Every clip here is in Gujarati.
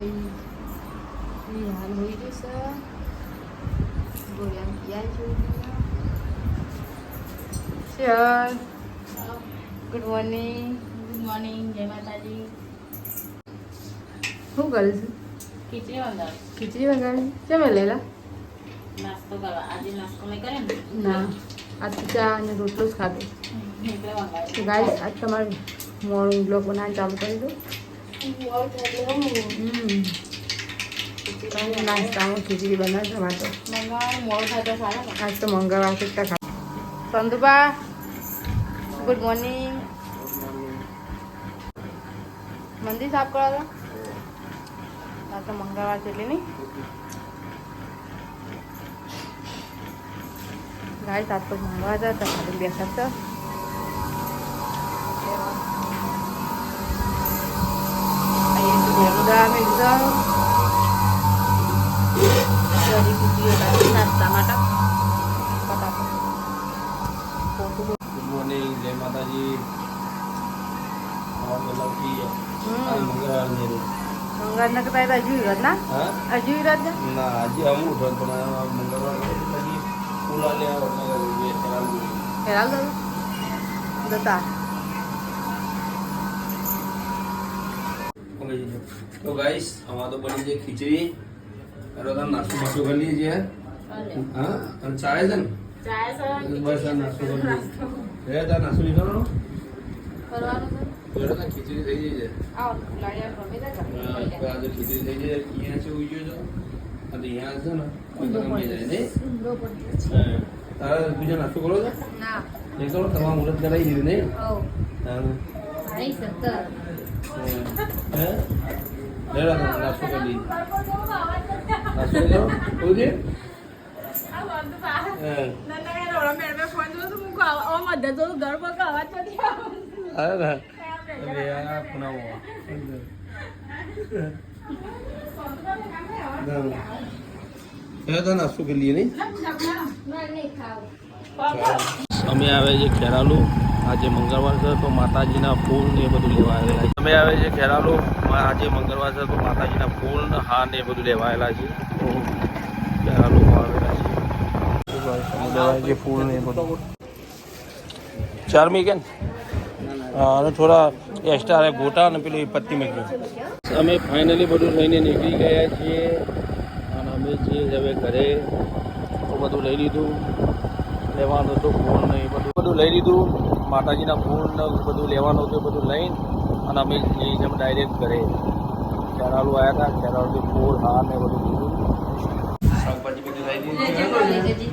ઈ હાલ હોઈ જશે ગોળિયા ગુડ મોર્નિંગ ગુડ મોર્નિંગ જય માતાજી. શું કરીશ ખીચડી વંગાળ ખીચડી વગાડી ચમે લેલા? નાસ્તો કરવા. આજે નાસ્તો મેં કરે ને. ના. આજ તો ચા અને રોટલો જ ખાધો. ગાઈસ આજ તમારે મોર્નિંગ બ્લોગ બનાવવાનું ચાલુ કરી દો નાસ્તામાં ખીચડી બનાવશે માટે મંગાળ મોડું થાય તો સારા આજ તો મંગળવાર છે એટલે ખા સંતુબા ગુડ મોર્નિંગ મંદિર સાફ કરો છો આજ તો મંગળવાર છે એટલે નહીં ગાય આજ તો મંગળવાર છે તો ખાલી એકદમ જરી ખીચડી બનાવી નાસ્તા માટે ફટાફટ પોતું ગુડ મોર્નિંગ જય માતાજી આવા પહેલા ઉઠી ગયા આ મંગળવારની રોજ. મંગળ ને કહેતા હજુ વિરોધ ના હા હજુ વિરોધ ને ના આજે અમુક ઉઠો પણ આ મંગળવાર પછી પુલા લે આવો એટલે બે હેરાન જોઈ. હેરાલ દો જતા ઓકે જી. તો ગાઈસ અમાર તો બની છે ખીચડી. અરે તમે નાસ્તો બાસ્તો કરી લઈએ છીએ હા? અને ચાય છે ને? બસ આ નાસ્તો કરી રે તાર નાસ્તો લીધો ખીચડી થઈ તો ખીચડી થઈ જાય અહીંયા છે ઉઈ ગયો અને અહીંયા છે ને. તો ગમી જાય નહીં? હા. તારા બીજો નાસ્તો કરો છો? ના. કરો તમારા મુહૂર્ત કરાવી દીધું નહીં? હા. તમે નાસ્તો કરી લઈએ નાસ્તો કરો કોઈ દે અરે ના અરે આ પુનાવો એ તો નાસ્તો કરી લઈએ નહીં અમે આવે છે ખેરાલુ. આજે મંગળવાર છે તો માતાજીના ફૂલ ને એ બધું લેવા આવેલા છે. અમે આવે છે ખેરાલો. આજે મંગળવાર છે તો માતાજીના ફૂલ ને હાર ને એ બધું લેવા આવેલા છે. તો ખેરાલુ આવેલા છે. ફૂલ ને એ બધું. ચારમી કે અને થોડા એક્સ્ટ્રા ગોટા અને પેલી પત્તી મૂકી અમે ફાઇનલી બધું લઈને નીકળી ગયા છીએ. અને અમે જે હવે ઘરે તો બધું લઈ લીધું. લેવાનું હતું ફૂલ ને એ બધું. બધું લઈ લીધું. માતાજીના ફૂલ બધું લેવાનું હતું બધું લઈને અને અમે જઈએ ડાયરેક્ટ ઘરે ખેરાલુ આવ્યા હતા ખેરાલુથી ફૂલ હાર ને બધું લીધું. શાકભાજી બધી લઈ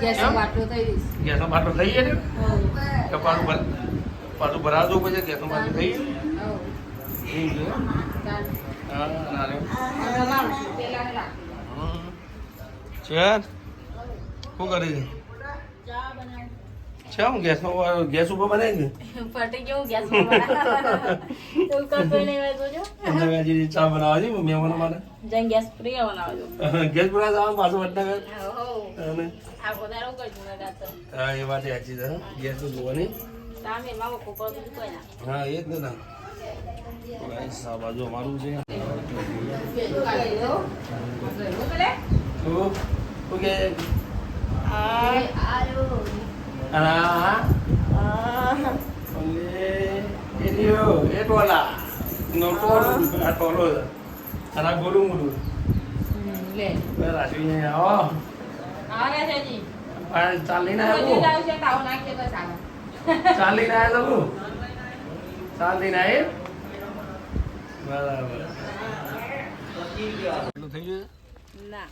ગેસો ગેસ વાટલો થઈ જાય પાછું પાછું ભરાતું પછી ગેસનો બાટલો થઈ ગયો થઈ ગયો હા ના રે ચેન શું કરે છે? છે હું ગેસનો ગેસ ઉપર બનાવી છે? ફટી ગયું ગેસ એવું કરતો નહીં હોય જોજો તમે હજી ચા બનાવવા છે મહેમાનો માટે. જઈને ગેસ ફ્રી બનાવજો ગેસ બનાવવા જવાનું પાછું વડનગર. અને? આખો દાડો કરજો ને ગાતો હા એ વાત સાચી છે ગેસ તો જોવાની. ના હા એ જ ને ના. આ બાજુ અમારું છે. શું? શું આ ઓલે એ એ ટોલા. નો ટોલો આ ટોલો છે. ગોલું મોટું લે. બે રાશી આવો. આવે છે જી આ ચાલીને બધું આવ્યો ચાર લઈને આવ્યા તમે ચાર લઈને ના.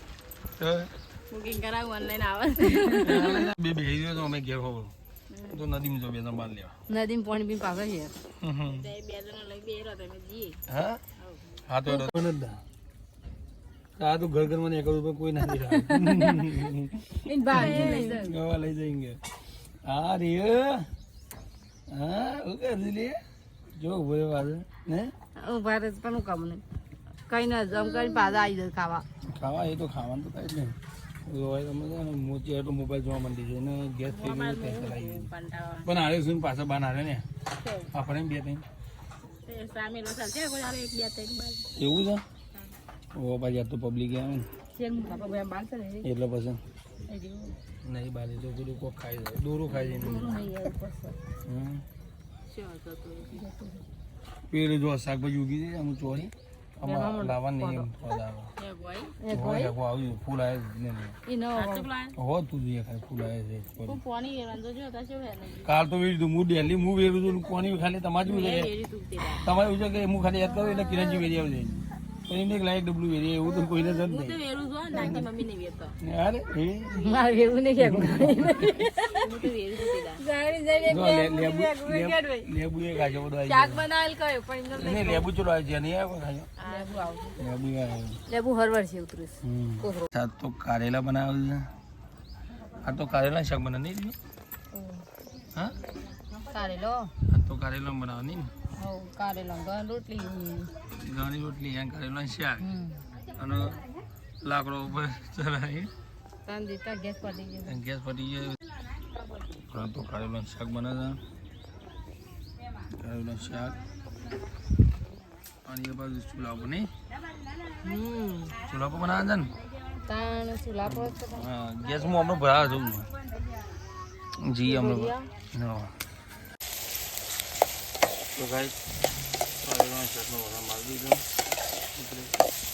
આવે. તો અમે ઘેર હોવ. તો પાછા આ તો ઘર ઘર મને એક રૂપિયા કોઈ ના દેખા લઈ જઈંગે આ રે. હા હું કરી લે? જો ભાઈ ને? ભારત પણ હું કામ નહીં. કઈ ના જમ કરી પાછા આવી જાય ખાવા. ખાવા એ તો ખાવાનું તો કઈ જ નહીં. હોય તમે છે ને મોચી એટલો મોબાઈલ જોવા માંડી છે ને ગેસ થઈ ગયું. પણ આરે શું પાછા બાન હારે ને? આપણે બે ત્રણ. એવું છે? ઓ આ તો પબ્લિક આવે ને. એટલે પછી. નહીં બાલી તો પેલું કોક ખાઈ જાય દોરું ખાઈ જાય ને. નહીં એવું પછી હમ. શું હતો તો પેલું જો શાકભાજી ઉગી જાય હું ચોરી. આમાં લાવવા નહીં આવ્યું ફૂલ આવે હો તું જોઈએ ખાલી ફૂલ આવે છે કાલ તો વેરી હું ડેલી હું વેરું છું કોની ખાલી તમારે. તમારે કે હું ખાલી યાદ કરું એટલે કિરણજી વેરી આવજે એક લાયક ડબલું વેરી એવું તો કોઈને જ હું તો નહીં. વેરું છું નાની મમ્મી ને વેતો અરે એ. માર વેરું ને કે હું તો વેરું તે દાળ. જાણી જો લે- લેબુ લેબુ- લેબુ એ ખાજો બધું આવી શાક બનાવેલ કયો? પણ એમને નહીં, લેબુ ચલો આવી છે નહીં આવ્યો ખાજો લેબુ આવ લેબુ આવ લેબુ હરવર છે ઉતરીશ. આ તો કારેલા બનાવેલ છે. આ તો કારેલા શાક બનાવે નહીં હા? કારેલો. આ તો કારેલા બનાવે નહીં હવ કારેલો રોટલી ઘણી રોટલી અને કારેલા શાક. અને લાકડો ઉપર ચલાવી દીતા ગેસ પતી ગયો. ગેસ પતી ગયો. આ તો કારેલાનું શાક બને છે. કાઢેલો શાક. અને એ બાજુ ચૂલા પર નહીં? હમ. ચૂલા પર બનાવે છે ને? હા ગેસ હું હમણાં ભરા છું. જી હમણાં હા. તો ગાઈ કારેલાનું શાકનો વઘાર મારી દીધો.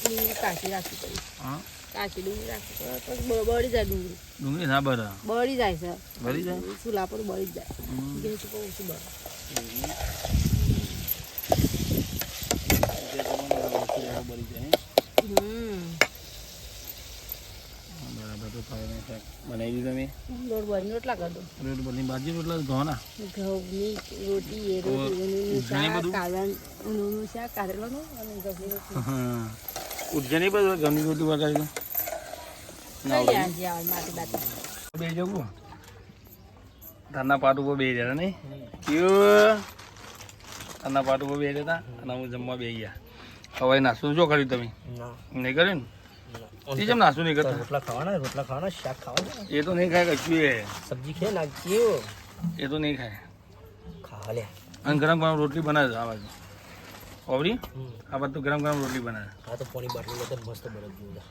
ડુંગળી કાચી રાખવી પડી. હા? કાચી ડુંગળી બળી જાય ડુંગળી. ડુંગળી ના બરા બળી જાય છે. બળી જાય? ચૂલા પર બળી જાય. ગેસ ઉપર ઓછું બળે બરી જાય હમ બરાબર તો કારેલાનું શાક બનાવી તમે લોટ રોટલા કરો દો રોટ રોટલા ઘઉંના. ઘઉંની રોટી એ રોટી ઘણી શાક? કારેલાનું શાક કારેલાનું અને ઘઉંની રોટી ઉઠજે નહીં બધું ઘઉંની રોટી વગાડી બે જવું પાટ ઉપર બે જતા નહીં? કયું? ધારના પાટ ઉપર બે જતા અને હું જમવા બે ગયા. હવે નાસ્તો શું કર્યું તમે? નહીં કર્યું ને? એ જેમ નાસ્તો નહીં કરતા? રોટલા ખાવાના રોટલા ખાવાના શાક ખાવાના એ તો નહીં ખાય કશું એ સબ્જી ખે નાખીએ એ તો નહીં ખાય. ખાવા લે. અને ગરમ ગરમ રોટલી બનાવે આ બાજુ. ઓવરી. આ બાજુ તો ગરમ ગરમ રોટલી બનાવે. આ તો પાણી બાટલી લેતા મસ્ત બરફ જેવું.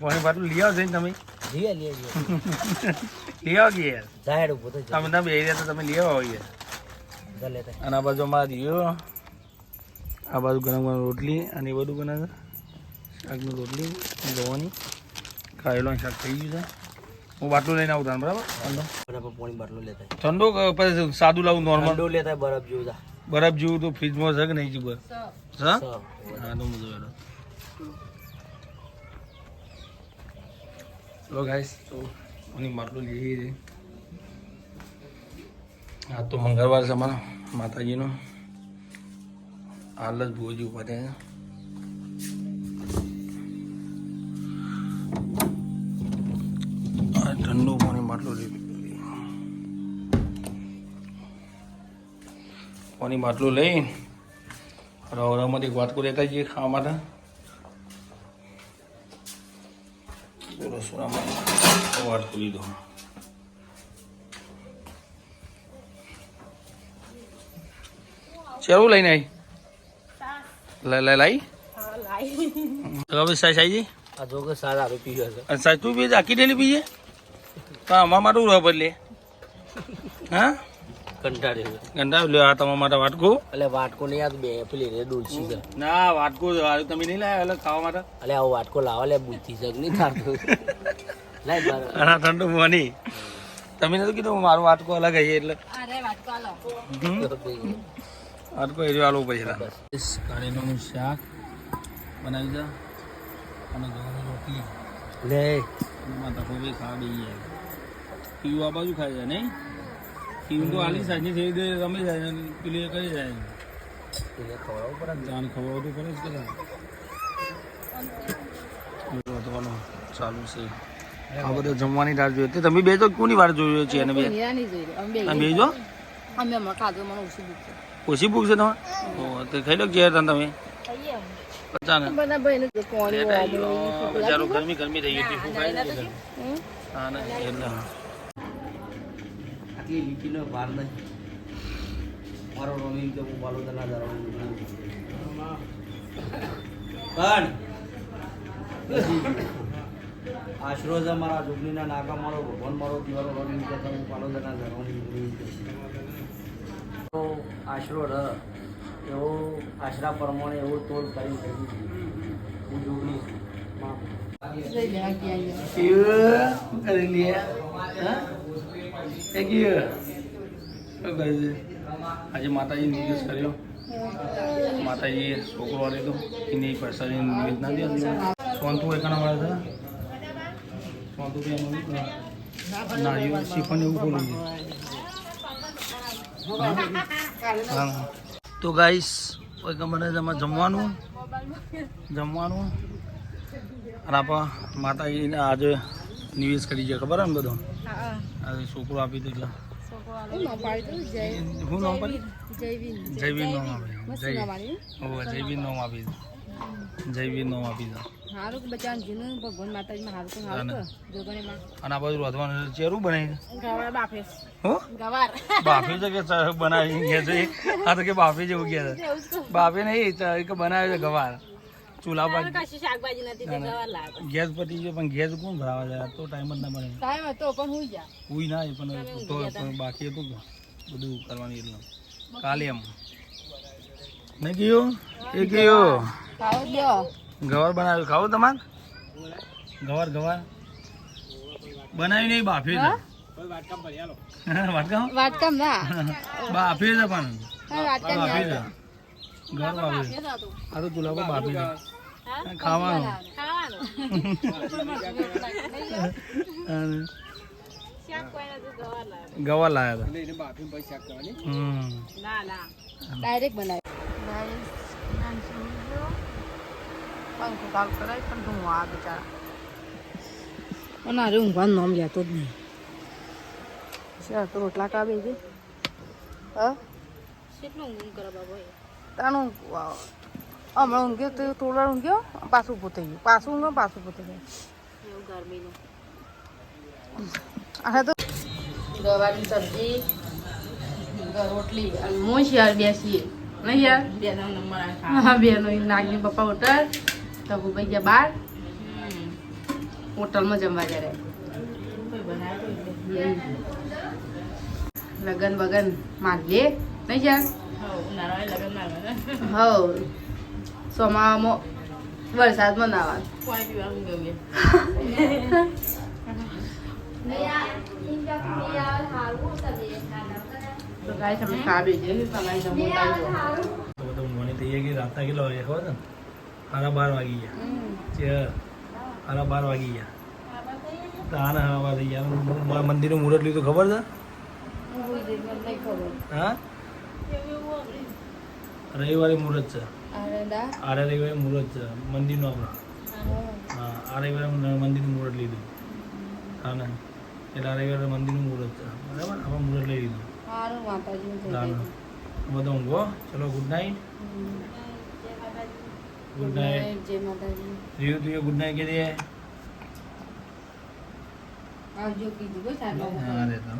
પાણી બાટલું લઈ આવો છે ને તમે. જીએ લે લે લઈ આવો. કે યાર જાહેર ઊભો તો તમે ના બે રહ્યા તો તમે લઈ આવો યાર અને આ બાજુ અમારા દિયો. આ બાજુ ગરમ ગરમ રોટલી અને એ બધું બનાવે. શાકની રોટલી ગવાની કારેલાનું શાક થઈ ગયું છે. હું બાટલો લઈને આવું તાન બરાબર? બરાબર પાણી બાટલો લેતા ઠંડો પછી સાદું લાવું નોર્મલ ઠંડો લેતા બરફ જેવું બરફ જેવું તો ફ્રીજમાં છે કે નહીં જીવ હા? હા તો મજા આવે ચલો ગાઈસ તો માટલું લઈએ છે. આ તો મંગળવાર છે અમારા માતાજીનો. હાલ જ ભોજી ઊભા થયા પાણી માટલું લઈ રવરામાંથી એક વાટકું લેતા જઈએ ખાવા માટે. રસોડામાં વાટકું લીધો. ચેવું લઈને આવી લઈ. લઈ હવે સાહેબ આવી આ જો કે સારા આવે છે. અને સાઈઝ તું બી આખી ડેલી પીએ તો અમારા રહે બદલે. હા? કંટાળે. ગંડા લ્યો આ તમારા માટે વાટકું? એટલે વાટકો નહીં આ બે પેલી રે ડોલસી છે. ના વાટકું હારું તમે નહીં લાવ્યા એટલે ખાવા માટે? એટલે આવો વાટકો લાવો લે બુદ્ધિ જગ નહીં થતું લાઈ બાર અને ઠંડુ પાણી તમે નતું કીધું મારું વાટકો અલગ હશે એટલે? અરે વાત આલો? વાટકો એરિયો પછી પડશે બસ. કારેલાનું શાક બનાવી દે અને ઘઉંની રોટલી. લે. માતા તકો બી ખાવા દઈએ પીવું આ બાજુ ખાઈ જાય નહીં? તો આલી સાંજે થઈ દે રમી જાય અને પેલી કરી જાય. એને ખવડાવવું પડે ખવડાવવું જ કદાચ ચાલુ છે. આ બધા જમવાની રાહ જોઈએ તે તમે બે તો કોની વાર જોયો છે અને બે? તમે બે જો? અમે હમણાં ખાધું મને ઓછું ભૂખ છે. તમારે? તો ખાઈ લો ઘેર તમે. ગરમી ગરમી થઈ ગઈ આટલી લીટીનો ભાર નહીં. મારો રમી કે હું બાલોદના દરવાનું પણ આશરો છે મારા જોગણીના નાકા મારો ભગવાન મારો દિવાળો રમી કે હું બાલોદના તો આશરો ર એવો આશરા પ્રમાણે એવો તોલ કરી શકું હું જોગણી છું. લઈ લે. આ આજે માતાજી નિવેદ કર્યો. માતાજીએ છોકરો લીધો એની પૈસા નિવેદ ના દે સોનતું એકાના મળે છે સોનતું બી એનું નાળિયેર એવું ખોલું હા. તો ગાઈસ કોઈ ગમે જમવાનું? જમવાનું? અને આપણા માતાજીને આજે નિવેશ કરી છે. ખબર ને બધું? હા, આજે છોકરો આપી દીધો હા. નામ પાડી જય નામ જયવીન. નામ આપી જય જયવીર નામ આપી આપી હારું જીનું ભગવાન હારું હારું અને આ બાજુ રોધવાનું ચેરું બનાવી ગવાર બાફે. હો? ગવાર. બાફી છે કે બનાવી કે છે? આ તો કે બાફે જેવું કે છે. એવું બાફી નહીં કે બનાવે છે ગવાર. ચૂલા પર શાકભાજી નથી લાગે. ગેસ પતી ગયો પણ ગેસ કોણ ભરાવા જાય? તો ટાઈમ જ ના મળે. ટાઈમ હતો પણ હું જા હુઈ ના એ પણ તો પણ બાકી હતું બધું કરવાનું એટલે. કાલે એમ. નહીં ગયો? એ ગયો. ગવાર બનાવ્યું. ખાવ તમારે? ગવાર ગવાર. બનાવી નહીં બાફી છે. વાટકામ? ના. બાફી છે પણ. બાફી છે. ગવાર બાફી આ તો ગુલાબો છે. ખાવાનું. અને ગવાર લાયા હતા. ડાયરેક્ટ બનાવી. ઊંઘવાનું નામ લેતો જ નહીં. શેર તો રોટલા કાબે છે? હા? તાનું વાવ. હમણાં ઊંઘ્યો તો થોડા ઊંઘ્યો પાછું ઊભું થઈ ગયું. પાછું ઊંઘ્યો પાછું ઊભું થઈ ગયું. આ તો ગવારની સબ્જી રોટલી અને હું યાર બેસીએ. નહીં યાર? બે નંબર હા બે નાગની પપ્પા હોટલ તો ભાઈ ગયા બાર. હોટલમાં જમવા જ્યારે લગન બગન મારીએ નહીં યાર? હવ સોમામાં વરસાદમાં નાવાનું તો ગાય તમે ખા બેજે તમારે જમવું તો બધું થઈ ગઈ રાતના કેટલા વાગ્યા ખબર છે? સાડા બાર વાગી ગયા. સાડા બાર વાગી ગયા. તો આને સાડા બાર થઈ ગયા. હું મંદિરનું મુહૂર્ત લીધું ખબર છે? હા? રવિવારે મુહૂર્ત છે આરે રવિવારે મુહૂર્ત છે મંદિરનું આપણા। હા આ રવિવારે મંદિરનું મુહૂર્ત લીધું હા ને એટલે આ રવિવારે મંદિરનું મુહૂર્ત છે. બરાબર? આપણે મુહૂર્ત લઈ લીધું. સારું બધા ઊંઘો ચલો ગુડ નાઇટ ગુડ નાઇટ જય માતાજી. રીવ તું ગુડ નાઇટ કે દે આવજો કીધું બસ આ હા રહેતા